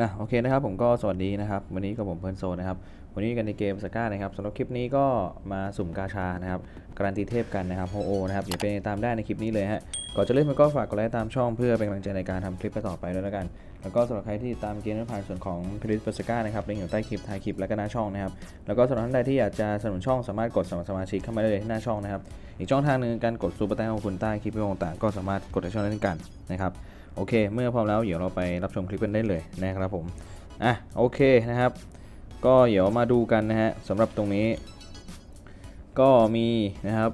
อะโอเคนะครับผมก็สวัสดีนะครับ วันนี้กับผมเพิร์นโซนะครับ วันนี้กันในเกมสก้านะครับสำหรับคลิปนี้ก็มาสุ่มกาชานะครับการันตีเทพกันนะครับโฮโอนะครับอย่าไปตามได้ในคลิปนี้เลยฮะก่อนจะเล่นมันก็ฝากกดไลค์ตามช่องเพื่อเป็นกำลังใจในการทำคลิปต่อไปด้วยแล้วกัน แล้วก็สำหรับใครที่ตามเกมผ่านส่วนของพลิสเปอร์สก้านะครับลิงก์อยู่ใต้คลิปท้ายคลิปและก็หน้าช่องนะครับแล้วก็สำหรับท่านใดที่อยากจะสนับสนุนช่องสามารถกดสมัครสมาชิกเข้ามาได้เลยที่หน้าช่องนะครับอีกช่องทางหนึ่งการกดซูเปอร์แตงของคุณใต้คลิปวิดีโอต่างก็สามารถกดในช่องได้นกันนะครับ โอเค เมื่อพร้อมแล้วเดี๋ยวเราไปรับชมคลิปกันได้เลยนะครับผมอะโอเคนะครับ ก็เดี๋ยวมาดูกันนะฮะสำหรับตรงนี้ ก็มีนะครับ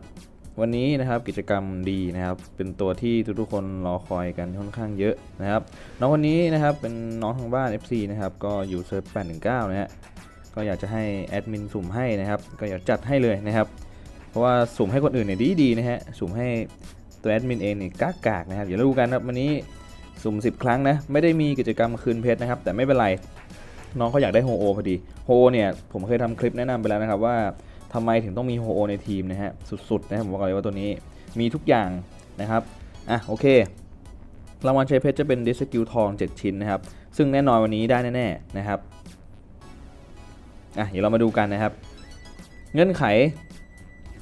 วันนี้นะครับกิจกรรมดีนะครับ เป็นตัวที่ทุกๆคนรอคอยกันค่อนข้างเยอะนะครับ น้องคนนี้นะครับเป็นน้องทางบ้าน FC นะครับก็อยู่เซิร์ฟ819นะฮะก็อยากจะให้แอดมินสุ่มให้นะครับ ก็อยากจัดให้เลยนะครับ เพราะว่าสุ่มให้คนอื่นเนี่ยดีๆนะฮะสุ่มให้ตัวแอดมินเองเนี่ยกากากๆนะครับเดี๋ยวราดูกันครับวันนี้ สุ่ม 10 ครั้งนะ ไม่ได้มีกิจกรรมคืนเพชรนะครับ แต่ไม่เป็นไร น้องเขาอยากได้โฮโอพอดี โฮโอเนี่ยผมเคยทำคลิปแนะนำไปแล้วนะครับว่าทำไมถึงต้องมีโฮโอในทีมนะฮะ สุดๆนะผมบอกเลยว่าตัวนี้มีทุกอย่างนะครับ อะโอเค รางวัลชัยเพชรจะเป็นดิสกิลทอง 7 ชิ้นนะครับ ซึ่งแน่นอนวันนี้ได้แน่ๆนะครับ อะเดี๋ยวเรามาดูกันนะครับ เงื่อนไข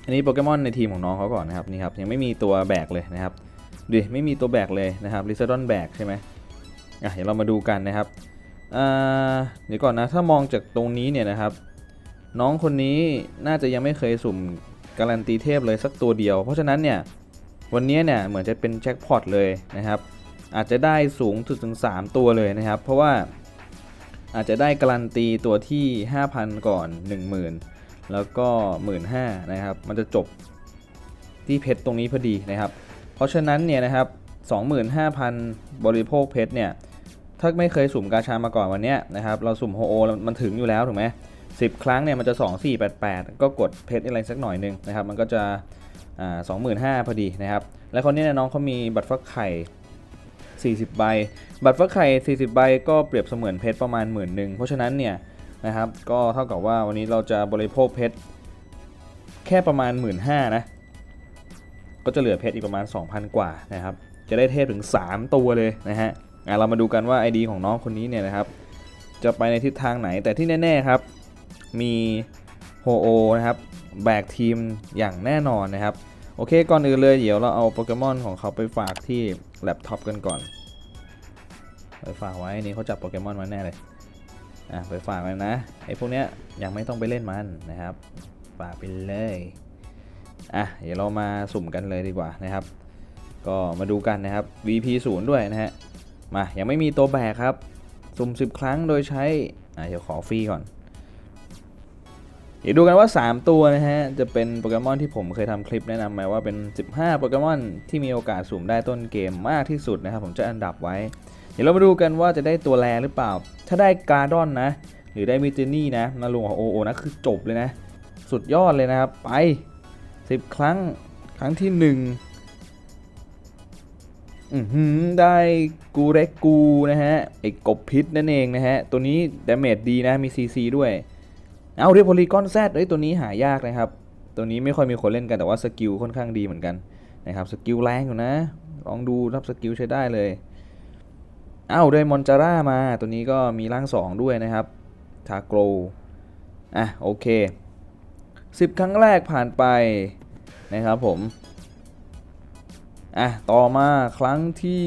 อันนี้โปเกมอนในทีมของน้องเขาก่อนนะครับนี่ครับยังไม่มีตัวแบกเลยนะครับ ดิไม่มีตัวแบกเลยนะครับลิซาดอนแบกใช่ไหมอะเดี๋ยวเรามาดูกันนะครับเดี๋ยวก่อนนะถ้ามองจากตรงนี้เนี่ยนะครับ น้องคนนี้น่าจะยังไม่เคยสุ่มการันตีเทพเลยสักตัวเดียว เพราะฉะนั้นเนี่ยวันนี้เนี่ยเหมือนจะเป็นแจ็คพอตเลยนะครับ อาจจะได้สูงถึง 3 ตัวเลยนะครับ เพราะว่าอาจจะได้การันตีตัวที่ 5,000 ก่อน 10,000 แล้วก็ 15,000นะครับ มันจะจบที่เพชรตรงนี้พอดีนะครับ เพราะฉะนั้นเนี่ยนะครับ25,000 บริโภคเพชรเนี่ยถ้าไม่เคยสุ่มกาชามาก่อนวันนี้นะครับเราสุ่มโฮโอมันถึงอยู่แล้วถูกไหม10ครั้งเนี่ยมันจะ 2488 ก็กดเพชรอะไรสักหน่อยหนึงนะครับมันก็จะสอ่า25,000พอดีนะครับ และคนนี้เนี่ยน้องเขามีบัตรฟักไข่ 40 ใบ บัตรฟักไข่ 40 ใบก็เปรียบเสมือนเพชรประมาณหมื่นหนึ่งเพราะฉะนั้นเนี่ยนะครับก็เท่ากับว่าวันนี้เราจะบริโภคเพชรแค่ประมาณ 1 5ื่นนะ ก็จะเหลือเพชรอีกประมาณ 2,000 กว่านะครับ จะได้เทพถึง 3 ตัวเลยนะฮะอะเรามาดูกันว่า ID ของน้องคนนี้เนี่ยนะครับ จะไปในทิศทางไหนแต่ที่แน่ๆครับ มีโฮโอนะครับแบกทีมอย่างแน่นอนนะครับ โอเคก่อนอื่นเลยเดี๋ยวเราเอาโปเกมอนของเขาไปฝากที่แล็ปท็อปกันก่อน ไปฝากไว้นี่เขาจับโปเกมอนมาแน่เลยอะไปฝากไว้นะไอ้พวกเนี้ยยังไม่ต้องไปเล่นมันนะครับ ฝากไปเลย อะเดี๋ยวเรามาสุ่มกันเลยดีกว่านะครับ ก็มาดูกันนะครับ VP 0ด้วยนะฮะมายังไม่มีตัวแบกครับ สุ่ม 10 ครั้งโดยใช้อะเดี๋ยวขอฟรีก่อน เดี๋ยวดูกันว่า 3 ตัวนะฮะจะเป็นโปเกมอนที่ผมเคยทำคลิปแนะนำมาว่าเป็น 15 โปเกมอนที่มีโอกาสสุ่มได้ต้นเกมมากที่สุดนะครับ ผมจะอันดับไว้ เดี๋ยวเรามาดูกันว่าจะได้ตัวแรหรือเปล่า ถ้าได้การ์ดอนนะ หรือได้มิเจนี่นะมาลงของโอโอนะคือจบเลยนะ สุดยอดเลยนะครับไป 10 ครั้งครั้งที่ 1 อือหือได้กูเร็กกูนะฮะไอ้กบพิษนั่นเองนะฮะ ตัวนี้ดาเมจดีนะมี CC ด้วย เอาเรียโพลีกอนแซดเอ้ยตัวนี้หายากนะครับ ตัวนี้ไม่ค่อยมีคนเล่นกันแต่ว่าสกิลค่อนข้างดีเหมือนกันนะครับสกิลแรงอยู่นะ ลองดูรับสกิลใช้ได้เลยเอ้าได้มอนจาร่ามา ตัวนี้ก็มีร่าง 2 ด้วยนะครับ ทาโกรอะ โอเค 10 ครั้งแรกผ่านไปนะครับผมอะต่อมาครั้งที่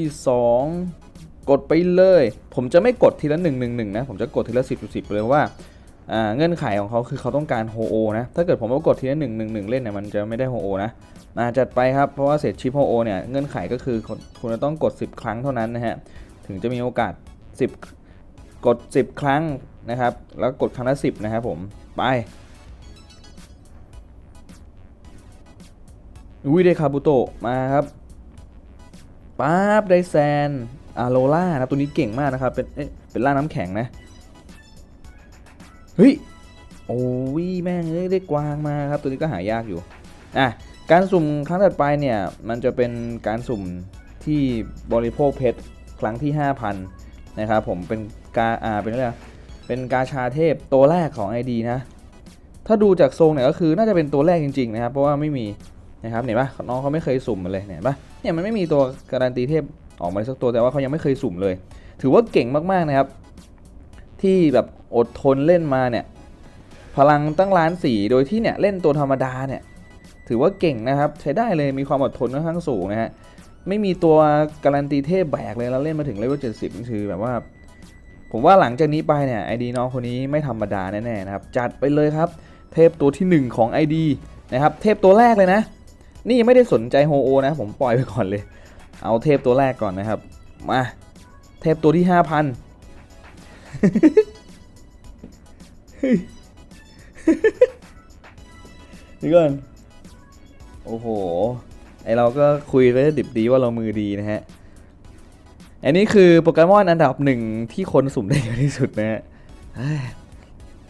2 กดไปเลย ผมจะไม่กดทีละ 1 1 1นะผมจะกดทีละ 10 10เลยว่าอ่าเงื่อนไขของเขาคือเขาต้องการโฮโอนะ ถ้าเกิดผมว่ากดทีละ1 1 1เล่นเนี่ยมันจะไม่ได้โฮโอนะอ่าจัดไปครับ เพราะว่าเศษชิปโฮโอเนี่ยเงื่อนไขก็คือคุณคุณจะต้องกด 10 ครั้งเท่านั้นนะฮะ ถึงจะมีโอกาส 10 กด 10 ครั้งนะครับ แล้วกดครั้งละ 10 นะครับผม ไป อุ้ยได้คาบุโตะมาครับป๊าบได้แซนอาโลล่านะตัวนี้เก่งมากนะครับ เป็นเอ๊ะเป็นล่าน้ำแข็งนะ เฮ้ย โอ้ยแม่งเอ้ยได้กวางมาครับ ตัวนี้ก็หายากอยู่ อะ การสุ่มครั้งถัดไปเนี่ย มันจะเป็นการสุ่มที่บริโภคเพชรครั้งที่ 5,000 นะครับผมเป็นกาอ่าเป็นอะไรเป็นกาชาเทพตัวแรกของ ID นะ ถ้าดูจากทรงเนี่ยก็คือน่าจะเป็นตัวแรกจริง ๆ นะครับ เพราะว่าไม่มี นะครับเห็นปะน้องเขาไม่เคยสุ่มเลยเห็นปะเนี่ยมันไม่มีตัวการันตีเทพออกมาสักตัวแต่ว่าเขายังไม่เคยสุ่มเลย ถือว่าเก่งมากๆนะครับ ที่แบบอดทนเล่นมาเนี่ยพลังตั้งล้านสี่โดยที่เนี่ยเล่นตัวธรรมดาเนี่ยถือว่าเก่งนะครับ ใช้ได้เลยมีความอดทนค่อนข้างสูงนะฮะไม่มีตัวการันตีเทพแบกเลยแล้วเล่นมาถึงเลเวล70นี่คือแบบว่า ผมว่าหลังจากนี้ไปเนี่ยไอดีน้องคนนี้ไม่ธรรมดาแน่ๆนะครับ จัดไปเลยครับ เทพตัวที่ 1 ของ ID นะครับ เทพตัวแรกเลยนะ นี่ยังไม่ได้สนใจโฮโอนะ ผมปล่อยไปก่อนเลย เอาเทพตัวแรกก่อนนะครับ มา เทพตัวที่5,000นี่ก่อน โอ้โห ไอเราก็คุยไปดิบดีว่าเรามือดีนะฮะ อันนี้คือโปเกมอนอันดับหนึ่งที่คนสุ่มได้เยอะที่สุดนะฮะ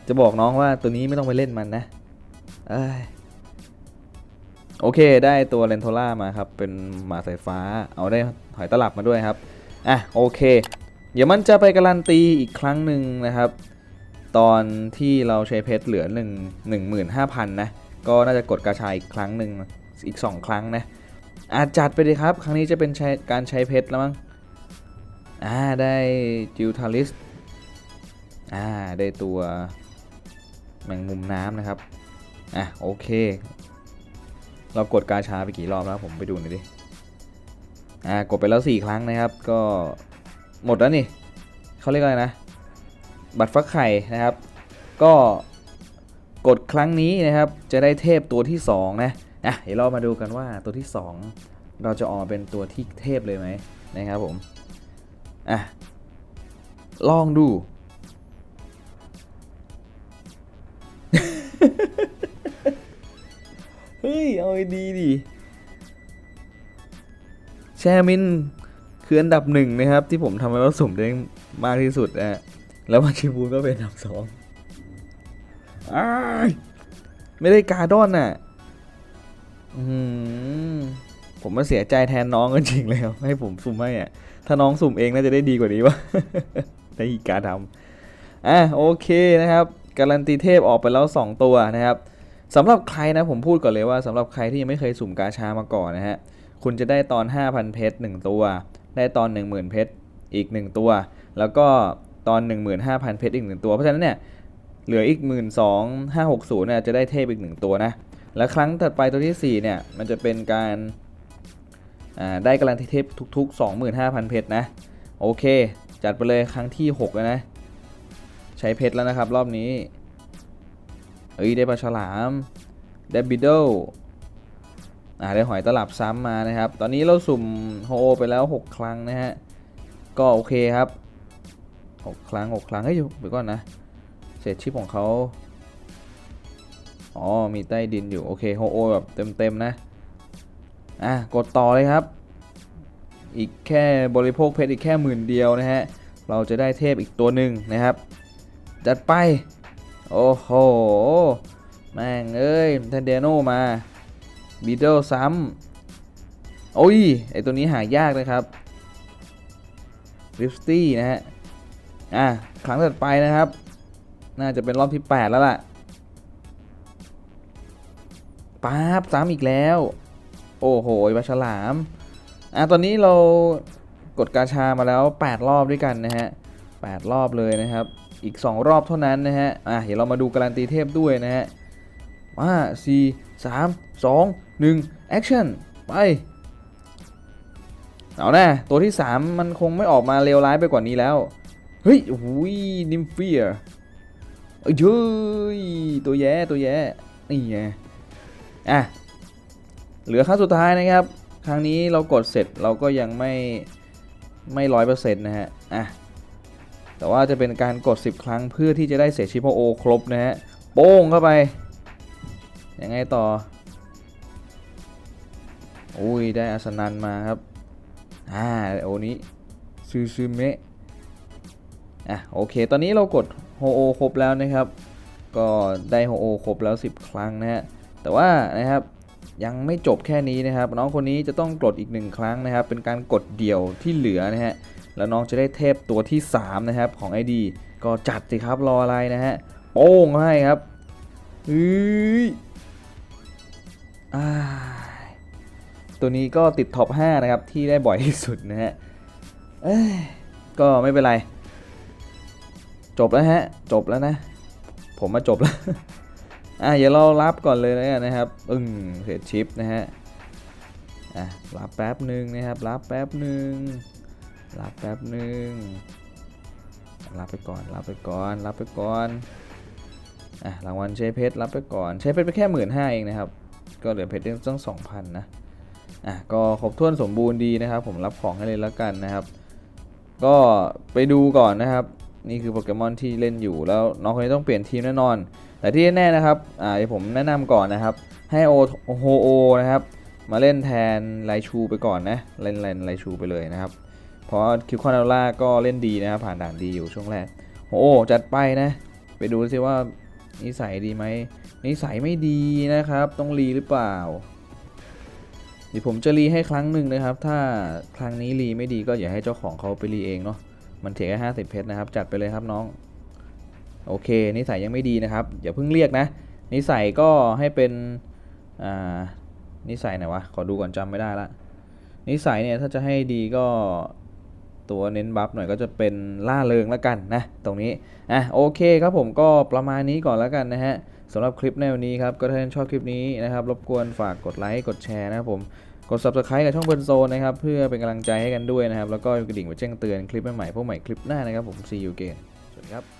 จะบอกน้องว่าตัวนี้ไม่ต้องไปเล่นมันนะ เอ้ย โอเค ได้ตัวเลนโทล่ามาครับ เป็นหมาสายฟ้า เอาได้หอยตลับมาด้วยครับ อะ โอเค เดี๋ยวมันจะไปการันตีอีกครั้งหนึ่งนะครับ ตอนที่เราใช้เพชรเหลือ1 15,000นะ ก็น่าจะกดกระชายอีกครั้งหนึ่งอีก 2 ครั้งนะอาจัดไปเลยครับ ครั้งนี้จะเป็นใช้การใช้เพชรแล้วมั้ง อ่า ได้จิวทาริส อ่า ได้ตัวแมงมุมน้ำนะครับ อะ โอเค เรากดกาชาไปกี่รอบแล้วผมไปดูหน่อยดิ อ่ากดไปแล้ว 4 ครั้งนะครับ ก็หมดแล้วนี่เขาเรียกอะไรนะ บัตรฟักไข่นะครับ ก็กดครั้งนี้นะครับ จะได้เทพตัวที่ 2 นะอะเดี๋ยวเรามาดูกันว่าตัวที่ 2 เราจะออกมาเป็นตัวที่เทพเลยไหมนะครับผมอะลองดู ฮ้ย เอาดีดีแชมินคืออันดับหนึ่งนะครับ ที่ผมทำให้เราสุ่มได้มากที่สุดนะฮะแล้วมาชิบูนก็เป็นอันดับสองอไม่ได้การ์ดอนน่ะผมมาเสียใจแทนน้องกันจริงแล้ว ให้ผมสุ่มให้อะ ถ้าน้องสุ่มเองน่าจะได้ดีกว่านี้วะได้อีกการทำอะโอเคนะครับการันตีเทพออกไปแล้ว 2 ตัวนะครับ สำหรับใครนะผมพูดก่อนเลยว่าสำหรับใครที่ยังไม่เคยสุ่มกาชามาก่อนนะฮะคุณจะได้ตอน 5,000 เพชร1ตัว ได้ตอน 10,000 เพชรอีก 1 ตัว แล้วก็ตอน 15,000 เพชรอีก 1 ตัว เพราะฉะนั้นเนี่ยเหลืออีก 12,560เนี่ยจะได้เทพอีก 1 ตัวนะ และครั้งถัดไปตัวที่ 4 เนี่ย มันจะเป็นการได้การันตีเทพทุก ๆ 25,000 เพชรนะ โอเค จัดไปเลยครั้งที่6แล้วนะ ใช้เพชรแล้วนะครับ รอบนี้ เอ้ยได้ปลาฉลาม ได้บิดเดิลอ่าได้หอยตลับซ้ำมานะครับ ตอนนี้เราสุ่มโฮโอไปแล้ว 6 ครั้งนะฮะ ก็โอเคครับ 6 ครั้ง 6 ครั้ง เฮ้ยเดี๋ยวก่อนนะ เศษชิปของเขาอ๋อ มีใต้ดินอยู่ โอเคโฮโอแบบเต็ม ๆ นะ อะ กดต่อเลยครับ อีกแค่บริโภคเพชรอีกแค่หมื่นเดียวนะฮะ เราจะได้เทพอีกตัวหนึ่งนะครับ จัดไป โอ้โห แม่งเอ้ยทันเดโนมาบีเดิลซ้ำโอ้ย ไอตัวนี้หายากนะครับริฟตี้นะฮะ อะ ครั้งถัดไปนะครับ น่าจะเป็นรอบที่ 8 แล้วล่ะป๊าบซ้ำอีกแล้ว โอ้โหปลาฉลาม อะ ตอนนี้เรากดกาชามาแล้ว 8 รอบด้วยกันนะฮะ 8 รอบเลยนะครับ อีก 2 รอบเท่านั้นนะฮะ อะ เดี๋ยวเรามาดูการันตีเทพด้วยนะฮะมาสี่สามสองหนึ่งแอคชั่น ไป เอาแน่ตัวที่ 3 มันคงไม่ออกมาเลวร้ายไปกว่านี้แล้ว เฮ้ยหุยนิมเฟียเอ้ยเฮ้ยตัวแย่ตัวแย่ นี่ไง อะ เหลือครั้งสุดท้ายนะครับ ครั้งนี้เรากดเสร็จเราก็ยังไม่ไม่ร้อยเปอร์เซ็นต์นะฮะ อะ แต่ว่าจะเป็นการกด 10 ครั้งเพื่อที่จะได้เศษชิปโอครบนะฮะโป้งเข้าไป ยังไงต่อ อุ้ยได้อาสนันมาครับ อ่าโอนี้ซูซูเมะอะโอเค ตอนนี้เรากดโฮโอครบแล้วนะครับ ก็ได้โฮโอครบแล้ว 10 ครั้งนะฮะ แต่ว่านะครับยังไม่จบแค่นี้นะครับ น้องคนนี้จะต้องกดอีกหนึ่งครั้งนะครับ เป็นการกดเดี่ยวที่เหลือนะฮะ แล้วน้องจะได้เทพตัวที่ 3 นะครับของ ID ก็จัดสิครับรออะไรนะฮะโป้งให้ครับเฮ้ยอ่าตัวนี้ก็ติดท็อป 5 นะครับ ที่ได้บ่อยที่สุดนะฮะก็ไม่เป็นไร จบแล้วฮะ จบแล้วนะ ผมมาจบแล้ว อะเดี๋ยวเรารับก่อนเลยแล้วกันนะครับ อึ้งเสร็จชิปนะฮะ อะรับแป๊บหนึ่งนะครับ รับแป๊บหนึ่ง รับแป๊บหนึ่งรับไปก่อน รับไปก่อน รับไปก่อนอะรางวัลเชฟเพชรรับไปก่อนเชฟเพชรไปแค่หมื่นห้าเองนะครับ ก็เหลือเพชรตั้งสองพันนะอะก็ครบถ้วนสมบูรณ์ดีนะครับ ผมรับของให้เลยแล้วกันนะครับ ก็ไปดูก่อนนะครับ นี่คือโปเกมอนที่เล่นอยู่แล้วน้องคนนี้ต้องเปลี่ยนทีมแน่นอน แต่ที่แน่ๆนะครับอ่าเดี๋ยวผมแนะนำก่อนนะครับ ให้โอโฮโอนะครับ มาเล่นแทนไลชูไปก่อนนะเล่นไลชูไปเลยนะครับ เพราะคิวคอนเนล่าก็เล่นดีนะครับผ่านด่านดีอยู่ช่วงแรก โอ้จัดไปนะ ไปดูซิว่านิสัยดีไหมนิสัยไม่ดีนะครับ ต้องรีหรือเปล่าเดี๋ยวผมจะรีให้ครั้งหนึ่งนะครับ ถ้าครั้งนี้รีไม่ดีก็อย่าให้เจ้าของเขาไปรีเองเนาะมันเถียแค่ห้าสิบเพชรนะครับ จัดไปเลยครับน้อง โอเค นิสัยยังไม่ดีนะครับ อย่าเพิ่งเรียกนะ นิสัยก็ให้เป็นอ่านิสัยไหนวะ ขอดูก่อนจำไม่ได้ละนิสัยเนี่ยถ้าจะให้ดีก็ ตัวเน้นบัฟหน่อยก็จะเป็นล่าเริงแล้วกันนะตรงนี้อะโอเคครับผมก็ประมาณนี้ก่อนแล้วกันนะฮะสำหรับคลิปในวันนี้ครับก็ถ้าท่านชอบคลิปนี้นะครับรบกวนฝากกดไลค์กดแชร์นะครับผมกด subscribe กับช่องเบิร์นโซนนะครับเพื่อเป็นกำลังใจให้กันด้วยนะครับแล้วก็กระดิ่งไว้แจ้งเตือนคลิปใหม่ๆพวกใหม่คลิปหน้านะครับผม see you again สวัสดีครับ